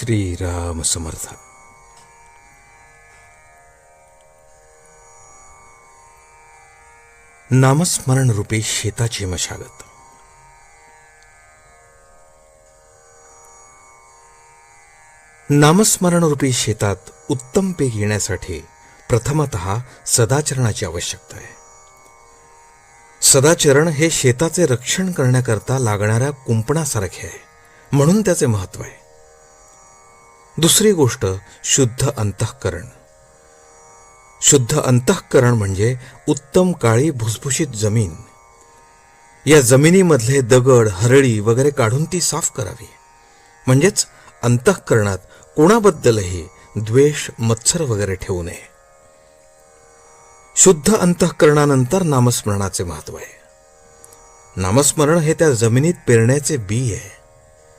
श्रीराम समर्थ. नामस्मरण रूपे शेताची मशागत. नामस्मरण रूपी शेतात उत्तम पीक येण्यासाठी प्रथमत सदाचरणाची आवश्यकता आहे. सदाचरण हे शेताचे रक्षण करण्याकरता लागणाऱ्या कुंपणासारखे आहे म्हणून त्याचे महत्त्व आहे. दुसरी गोष्ट शुद्ध अंतःकरण. शुद्ध अंतःकरण म्हणजे उत्तम काळी भुसभुशीत जमीन. या जमिनीमधले दगड हरळी वगैरे काढून ती साफ करावी. म्हणजेच अंतःकरणात कोणाबद्दलही द्वेष मत्सर वगैरे ठेवू नये. शुद्ध अंतःकरणानंतर नामस्मरणाचे महत्त्व आहे. नामस्मरण हे त्या जमिनीत पेरण्याचे बी आहे.